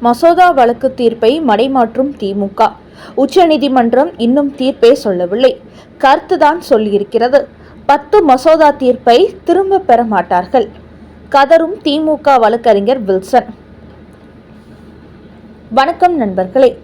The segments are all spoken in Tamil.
மசோதா வழக்கு தீர்ப்பை மடைமாற்றும் திமுக. உச்சநீதிமன்றம் இன்னும் தீர்ப்பே சொல்லவில்லை. கருத்துதான் சொல்லியிருக்கிறது. பத்து மசோதா தீர்ப்பை திரும்ப பெற மாட்டார்கள். கதரும் திமுக வழக்கறிஞர் வில்சன். வணக்கம் நண்பர்களே.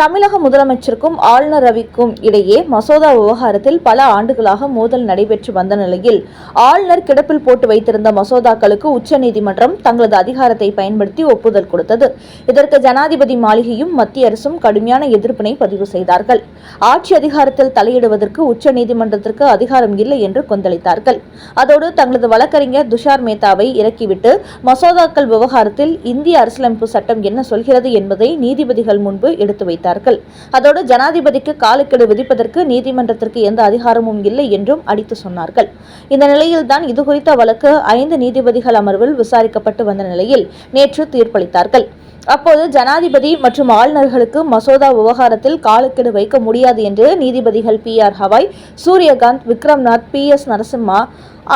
தமிழக முதலமைச்சருக்கும் ஆளுநர் ரவிக்கும் இடையே மசோதா விவகாரத்தில் பல ஆண்டுகளாக மோதல் நடைபெற்று வந்த நிலையில் ஆளுநர் கிடப்பில் போட்டு வைத்திருந்த மசோதாக்களுக்கு உச்சநீதிமன்றம் தங்களது அதிகாரத்தை பயன்படுத்தி ஒப்புதல் கொடுத்தது. இதற்கு ஜனாதிபதி மாளிகையும் மத்திய அரசும் கடுமையான எதிர்ப்பினை பதிவு செய்தார்கள். ஆட்சி அதிகாரத்தில் தலையிடுவதற்கு உச்சநீதிமன்றத்திற்கு அதிகாரம் இல்லை என்று கொந்தளித்தார்கள். அதோடு தங்களது வழக்கறிஞர் துஷார் மேத்தாவை இறக்கிவிட்டு மசோதாக்கள் விவகாரத்தில் இந்திய அரசியலமைப்பு சட்டம் என்ன சொல்கிறது என்பதை நீதிபதிகள் முன்பு எடுத்து வைத்தார் தெரிவித்தார்கள். அதோடு ஜனாதிபதிக்கு காலக்கெடு விதிப்பதற்கு நீதிமன்றத்திற்கு எந்த அதிகாரமும் இல்லை என்றும் அடித்து சொன்னார்கள். இந்த நிலையில்தான் இதுகுறித்த வழக்கு ஐந்து நீதிபதிகள் அமர்வில் விசாரிக்கப்பட்டு வந்த நிலையில் நேற்று தீர்ப்பளித்தார்கள். அப்போது ஜனாதிபதி மற்றும் ஆளுநர்களுக்கு மசோதா விவகாரத்தில் காலக்கெடு வைக்க முடியாது என்று நீதிபதிகள் B R Gavai Suryakant Vikram Nath P S Narasimha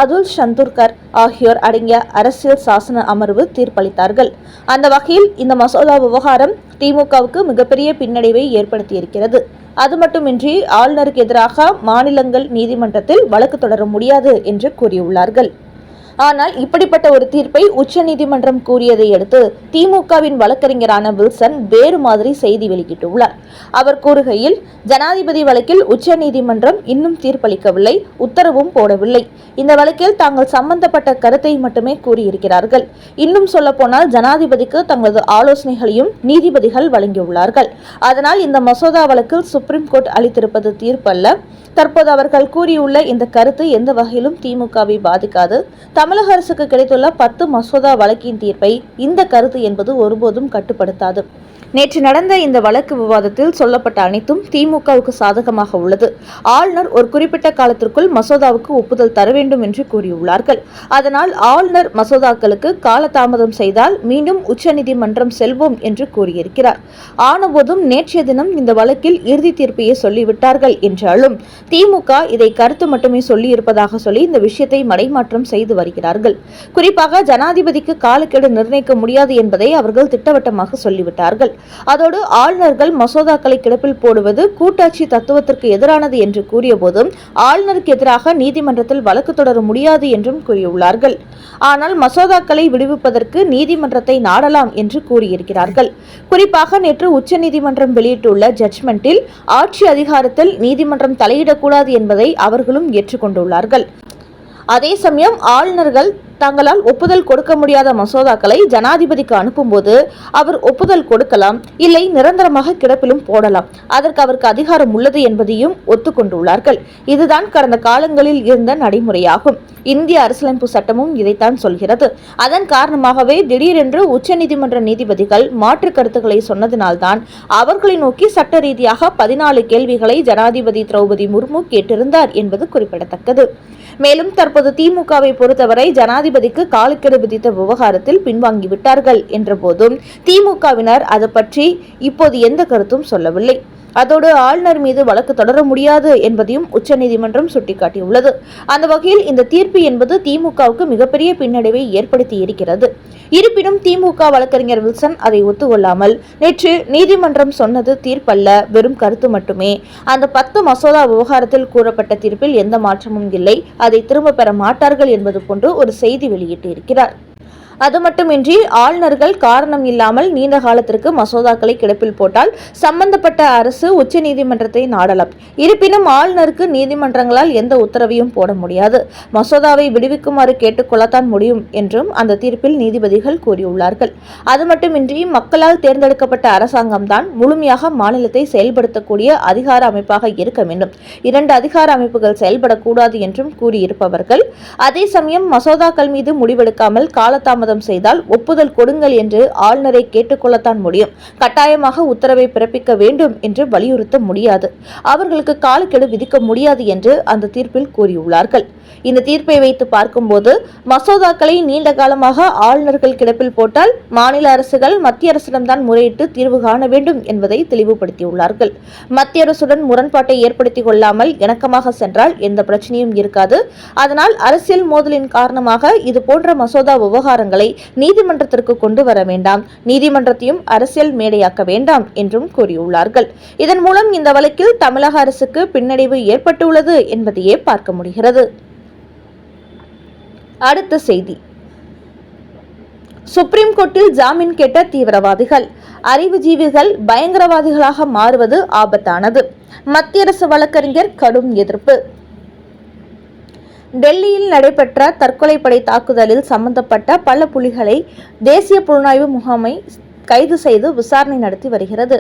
Atul Chandurkar ஆகியோர் அடங்கிய அரசியல் சாசன அமர்வு தீர்ப்பளித்தார்கள். அந்த வகையில் இந்த மசோதா விவகாரம் திமுகவுக்கு மிகப்பெரிய பின்னடைவை ஏற்படுத்தியிருக்கிறது. அது மட்டுமின்றி ஆளுநருக்கு எதிராக மாநிலங்கள் நீதிமன்றத்தில் வழக்கு தொடர முடியாது என்று கூறியுள்ளார்கள். ஆனால் இப்படிப்பட்ட ஒரு தீர்ப்பை உச்சநீதிமன்றம் கூறியதை அடுத்து திமுகவின் வழக்கறிஞரான வில்சன் வேறு மாதிரி செய்தி வெளியிட்டுள்ளார். அவர் கூறுகையில் ஜனாதிபதி வழக்கில் உச்சநீதிமன்றம் இன்னும் தீர்ப்பளிக்கவில்லை உத்தரவும் போடவில்லை. இந்த வழக்கில் தாங்கள் சம்பந்தப்பட்ட கருத்தை மட்டுமே கூறியிருக்கிறார்கள். இன்னும் சொல்லப்போனால் ஜனாதிபதிக்கு தங்களது ஆலோசனைகளையும் நீதிபதிகள் வழங்கியுள்ளார்கள். அதனால் இந்த மசோதா வழக்கில் சுப்ரீம் கோர்ட் அளித்திருப்பது தீர்ப்பல்ல. தற்போது அவர்கள் கூறியுள்ள இந்த கருத்து எந்த வகையிலும் திமுகவை பாதிக்காது. தமிழக அரசுக்கு கிடைத்துள்ள பத்து மசோதா வழக்கின் தீர்ப்பை இந்த கருத்து என்பது ஒருபோதும் கட்டுப்படுத்தாது. நேற்று நடந்த இந்த வழக்கு விவாதத்தில் சொல்லப்பட்ட அனைத்தும் திமுகவுக்கு சாதகமாக உள்ளது. ஆளுநர் ஒரு குறிப்பிட்ட காலத்திற்குள் மசோதாவுக்கு ஒப்புதல் தர வேண்டும் என்று கூறியுள்ளார்கள். அதனால் ஆளுநர் மசோதாக்களுக்கு காலதாமதம் செய்தால் மீண்டும் உச்சநீதிமன்றம் செல்வோம் என்று கூறியிருக்கிறார். ஆனபோதும் நேற்றைய தினம் இந்த வழக்கில் இறுதி தீர்ப்பையே சொல்லிவிட்டார்கள் என்றாலும் திமுக இதை கருத்து மட்டுமே சொல்லியிருப்பதாக சொல்லி இந்த விஷயத்தை மடைமாற்றம் செய்து வருகிறார்கள். குறிப்பாக ஜனாதிபதிக்கு காலக்கெடு நிர்ணயிக்க முடியாது என்பதை அவர்கள் திட்டவட்டமாக சொல்லிவிட்டார்கள். அதோடு ஆளுநர்கள் மசோதாக்களை கிடப்பில் போடுவது கூட்டாட்சி தத்துவத்திற்கு எதிரானது என்று கூறிய போதும் ஆளுநருக்கு எதிராக நீதிமன்றத்தில் வழக்கு தொடர முடியாது என்றும் கூறியுள்ளார்கள். ஆனால் மசோதாக்களை விடுவிப்பதற்கு நீதிமன்றத்தை நாடலாம் என்று கூறியிருக்கிறார்கள். குறிப்பாக நேற்று உச்சநீதிமன்றம் வெளியிட்டுள்ள ஜட்ஜ்மெண்டில் ஆட்சி அதிகாரத்தில் நீதிமன்றம் தலையிடக்கூடாது என்பதை அவர்களும் ஏற்றுக்கொண்டுள்ளார்கள். அதே சமயம் ஆளுநர்கள் தங்களால் ஒப்புதல் கொடுக்க முடியாத மசோதாக்களை ஜனாதிபதிக்கு அனுப்பும்போது அவர் ஒப்புதல் கொடுக்கலாம் இல்லை நிரந்தரமாக கிடப்பிலும் போடலாம். அதற்கு அவருக்கு அதிகாரம் உள்ளது என்பதையும் ஒத்துக்கொண்டுள்ளார்கள். இதுதான் கடந்த காலங்களில் இருந்த நடைமுறையாகும். இந்திய அரசியலமைப்பு சட்டமும் இதைத்தான் சொல்கிறது. அதன் காரணமாகவே திடீரென்று உச்சநீதிமன்ற நீதிபதிகள் மாற்று கருத்துக்களை சொன்னதினால்தான் அவர்களை நோக்கி சட்ட ரீதியாக பதினாலு கேள்விகளை ஜனாதிபதி திரௌபதி முர்மு கேட்டிருந்தார் என்பது குறிப்பிடத்தக்கது. மேலும் தற்போது திமுகவை பொறுத்தவரை ஜனாதிபதி ஜனாதிபதிக்கு காலக்கெடு விதித்த விவகாரத்தில் பின்வாங்கிவிட்டார்கள் என்ற போதும் திமுகவினர் அது பற்றி இப்போது எந்த கருத்தும் சொல்லவில்லை. அதோடு ஆளுநர் மீது வழக்கு தொடர முடியாது என்பதையும் உச்சநீதிமன்றம் சுட்டிக்காட்டியுள்ளது. அந்த வகையில் இந்த தீர்ப்பு என்பது திமுகவுக்கு மிகப்பெரிய பின்னடைவை ஏற்படுத்தி இருக்கிறது இருப்பினும் திமுக வழக்கறிஞர் வில்சன் அதை ஒத்துக்கொள்ளாமல் நேற்று நீதிமன்றம் சொன்னது தீர்ப்பல்ல வெறும் கருத்து மட்டுமே. அந்த பத்து மசோதா விவகாரத்தில் கூறப்பட்ட தீர்ப்பில் எந்த மாற்றமும் இல்லை. அதை திரும்ப பெற மாட்டார்கள் என்பது போன்று ஒரு செய்தி வெளியிட்டு இருக்கிறார் அது மட்டுமின்றி ஆளுநர்கள் காரணம் இல்லாமல் நீண்ட காலத்திற்கு மசோதாக்களை கிடப்பில் போட்டால் சம்பந்தப்பட்ட அரசு உச்சநீதிமன்றத்தை நாடலாம். இருப்பினும் ஆளுநருக்கு நீதிமன்றங்களால் எந்த உத்தரவையும் போட முடியாது. மசோதாவை விடுவிக்குமாறு கேட்டுக்கொள்ளத்தான் முடியும் என்றும் அந்த தீர்ப்பில் நீதிபதிகள் கூறியுள்ளார்கள். அது மட்டுமின்றி மக்களால் தேர்ந்தெடுக்கப்பட்ட அரசாங்கம்தான் முழுமையாக மாநிலத்தை செயல்படுத்தக்கூடிய அதிகார அமைப்பாக இருக்க வேண்டும். இரண்டு அதிகார அமைப்புகள் செயல்படக்கூடாது என்றும் கூறியிருப்பவர்கள் அதே சமயம் மசோதாக்கள் மீது முடிவெடுக்காமல் காலதாமதம் செய்தால் ஒப்புதல் கொடுங்கள் என்று ஆளுநரை கேட்டுக்கொள்ளத்தான் முடியும். கட்டாயமாக உத்தரவை பிறப்பிக்க வேண்டும் என்று வலியுறுத்த முடியாது. அவர்களுக்கு காலக்கெடு விதிக்க முடியாது என்று அந்த தீர்ப்பில் கூறியுள்ளார்கள். இந்த தீர்ப்பை வைத்து பார்க்கும்போது மசோதாக்களை நீண்ட காலமாக ஆளுநர்கள் கிடப்பில் போட்டால் மாநில அரசுகள் மத்திய அரசிடம்தான் முறையிட்டு தீர்வு காண வேண்டும் என்பதை தெளிவுபடுத்தியுள்ளார்கள். மத்திய அரசுடன் முரண்பாட்டை ஏற்படுத்திக் கொள்ளாமல் இணக்கமாக சென்றால் எந்த பிரச்சனையும் இருக்காது. அதனால் அரசியல் மோதலின் காரணமாக இது போன்ற மசோதா விவகாரங்கள் விவகாரங்களை நீதிமன்றத்திற்கு கொண்டு வர வேண்டாம். நீதிமன்றத்தையும் அரசியல் மேடையாக்க வேண்டாம் என்றும் கூறியுள்ளார்கள். இதன் மூலம் இந்த வழக்கில் தமிழக அரசுக்கு பின்னடைவு ஏற்பட்டுள்ளது என்பதையே பார்க்க முடிகிறது. அடுத்த செய்தி. சுப்ரீம் கோர்ட்டில் ஜாமீன் கேட்ட தீவிரவாதிகள். அறிவுஜீவிகள் பயங்கரவாதிகளாக மாறுவது ஆபத்தானது. மத்திய அரசு வழக்கறிஞர் கடும் எதிர்ப்பு. டெல்லியில் நடைபெற்ற தற்கொலைப்படை தாக்குதலில் சம்பந்தப்பட்ட பல புலிகளை தேசிய புலனாய்வு முகாமை கைது செய்து விசாரணை நடத்தி வருகிறது.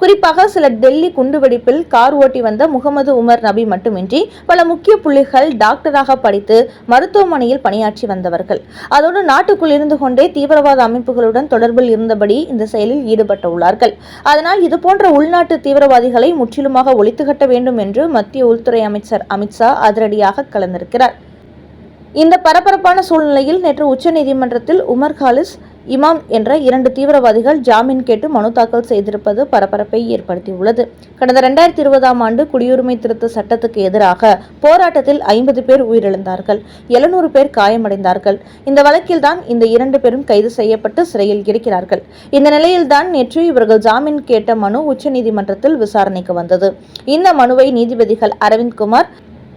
குறிப்பாக சில டெல்லி குண்டுவெடிப்பில் கார் ஓட்டி வந்த முகமது உமர் நபி மட்டுமின்றி பல முக்கிய புள்ளிகள் டாக்டராக படித்து மருத்துவமனையில் பணியாற்றி வந்தவர்கள். அதோடு நாட்டுக்குள் இருந்து கொண்டே தீவிரவாத அமைப்புகளுடன் தொடர்பில் இருந்தபடி இந்த செயலில் ஈடுபட்டுள்ளார்கள். அதனால் இதுபோன்ற உள்நாட்டு தீவிரவாதிகளை முற்றிலுமாக ஒழித்துக்கட்ட வேண்டும் என்று மத்திய உள்துறை அமைச்சர் அமித்ஷா அதிரடியாக கலந்திருக்கிறார். இந்த பரபரப்பான சூழ்நிலையில் நேற்று உச்சநீதிமன்றத்தில் உமர் காலிஸ் இமாம் என்ற இரண்டு தீவிரவாதிகள் ஜாமீன் கேட்டு மனு தாக்கல் செய்திருப்பது பரபரப்பை ஏற்படுத்தியுள்ளது. கடந்த இரண்டாயிரத்தி இருபதாம் ஆண்டு குடியுரிமை திருத்த சட்டத்துக்கு எதிராக போராட்டத்தில் ஐம்பது பேர் உயிரிழந்தார்கள். எழுநூறு பேர் காயமடைந்தார்கள். இந்த வழக்கில்தான் இந்த இரண்டு பேரும் கைது செய்யப்பட்டு சிறையில் இருக்கிறார்கள். இந்த நிலையில்தான் நேற்று இவர்கள் ஜாமீன் கேட்ட மனு உச்சநீதிமன்றத்தில் விசாரணைக்கு வந்தது. இந்த மனுவை நீதிபதிகள் அரவிந்த் குமார்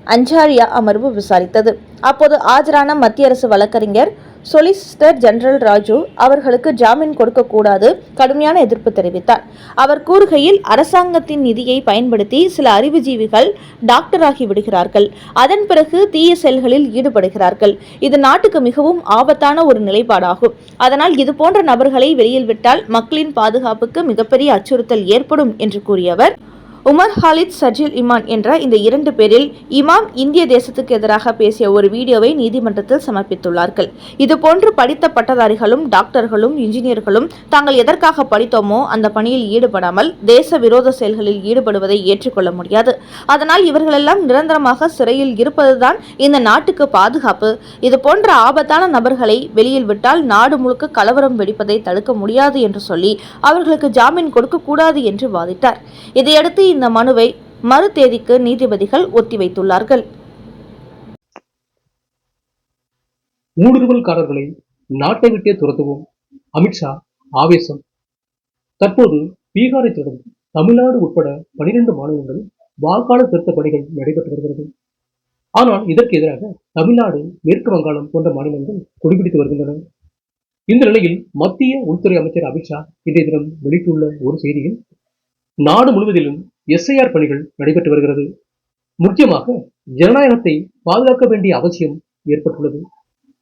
அஞ்சாரியா அமர்வு விசாரித்தது. அப்போது ஆஜரான மத்திய அரசு வழக்கறிஞர் சொலிசிட்டர் ஜெனரல் ராஜு அவர்களுக்கு ஜாமீன் கொடுக்கக்கூடாது கடுமையான எதிர்ப்பு தெரிவித்தார். அவர் கூறுகையில் அரசாங்கத்தின் நிதியை பயன்படுத்தி சில அறிவுஜீவிகள் டாக்டராகி விடுகிறார்கள். அதன் பிறகு தீய செயல்களில் ஈடுபடுகிறார்கள். இது நாட்டுக்கு மிகவும் ஆபத்தான ஒரு நிலைப்பாடாகும். அதனால் இது போன்ற நபர்களை வெளியில் விட்டால் மக்களின் பாதுகாப்புக்கு மிகப்பெரிய அச்சுறுத்தல் ஏற்படும் என்று கூறியவர் உமர் ஹாலித் சஜில் இமான் என்ற இந்த இரண்டு பேரில் இமாம் இந்திய தேசத்துக்கு எதிராக பேசிய ஒரு வீடியோவை நீதிமன்றத்தில் சமர்ப்பித்துள்ளார்கள். இதுபோன்று படித்த பட்டதாரிகளும் டாக்டர்களும் இன்ஜினியர்களும் தாங்கள் எதற்காக படித்தோமோ அந்த பணியில் ஈடுபடாமல் தேச விரோத செயல்களில் ஈடுபடுவதை ஏற்றுக்கொள்ள முடியாது. அதனால் இவர்களெல்லாம் நிரந்தரமாக சிறையில் இருப்பதுதான் இந்த நாட்டுக்கு பாதுகாப்பு. இது போன்ற ஆபத்தான நபர்களை வெளியில் விட்டால் நாடு முழுக்க கலவரம் வெடிப்பதை தடுக்க முடியாது என்று சொல்லி அவர்களுக்கு ஜாமீன் கொடுக்கக்கூடாது என்று வாதிட்டார். இதையடுத்து இந்த மனுவை மறு தேதிக்கு நீதிபதிகள் ஒத்திவைத்துள்ளார்கள். ஊடுருவல்காரர்களை நாட்டை விட்டே துரத்துவோம். அமித்ஷா ஆவேசம். தற்போது பீகாரை தொடர்ந்து தமிழ்நாடு உட்பட பனிரெண்டு மாநிலங்களில் வாக்காளர் திருத்த பணிகள் நடைபெற்று வருகிறது. ஆனால் இதற்கு எதிராக தமிழ்நாடு மேற்கு வங்காளம் போன்ற மாநிலங்கள் குடிபிடித்து வருகின்றன. இந்த நிலையில் மத்திய உள்துறை அமைச்சர் அமித்ஷா இன்றைய தினம் வெளியிட்டுள்ள ஒரு செய்தியில் நாடு முழுவதிலும் எஸ்ஐஆர் பணிகள் நடைபெற்று வருகிறது. முக்கியமாக ஜனநாயகத்தை பாதுகாக்க வேண்டிய அவசியம் ஏற்பட்டுள்ளது.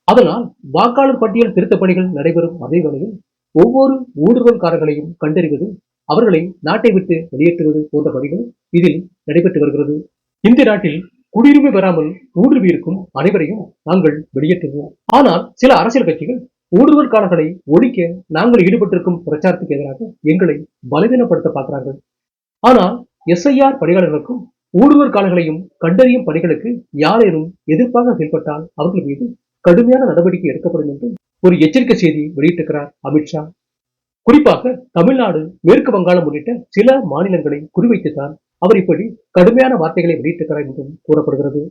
அதனால் வாக்காளர் பட்டியல் திருத்தப் பணிகள் நடைபெறும் அதே வேளையில் ஒவ்வொரு ஊடுருவல்காரர்களையும் கண்டறிவது அவர்களை நாட்டை விட்டு வெளியேற்றுவது போன்ற பணிகள் இதில் நடைபெற்று வருகிறது. இந்த நாட்டில் குடியுரிமை பெறாமல் ஊடுருவியிருக்கும் அனைவரையும் நாங்கள் வெளியேற்றுவோம். ஆனால் சில அரசியல் கட்சிகள் ஊடுருவல்காரர்களை ஒழிக்க நாங்கள் ஈடுபட்டிருக்கும் பிரச்சாரத்துக்கு எதிராக எங்களை பலவீனப்படுத்த பார்க்கிறார்கள். ஆனால் எஸ்ஐஆர் பணியாளர்களுக்கும் ஊடுருவற்காரர்களையும் கண்டறியும் பணிகளுக்கு யாரேனும் எதிர்ப்பாக செயல்பட்டால் அவர்கள் மீது கடுமையான நடவடிக்கை எடுக்கப்படும் என்று ஒரு எச்சரிக்கை செய்தி வெளியிட்டிருக்கிறார் அமித்ஷா குறிப்பாக தமிழ்நாடு மேற்கு வங்காளம் உள்ளிட்ட சில மாநிலங்களை குறிவைத்துத்தான் அவர் இப்படி கடுமையான வார்த்தைகளை வெளியிட்டிருக்கிறார் என்றும் கூறப்படுகிறது.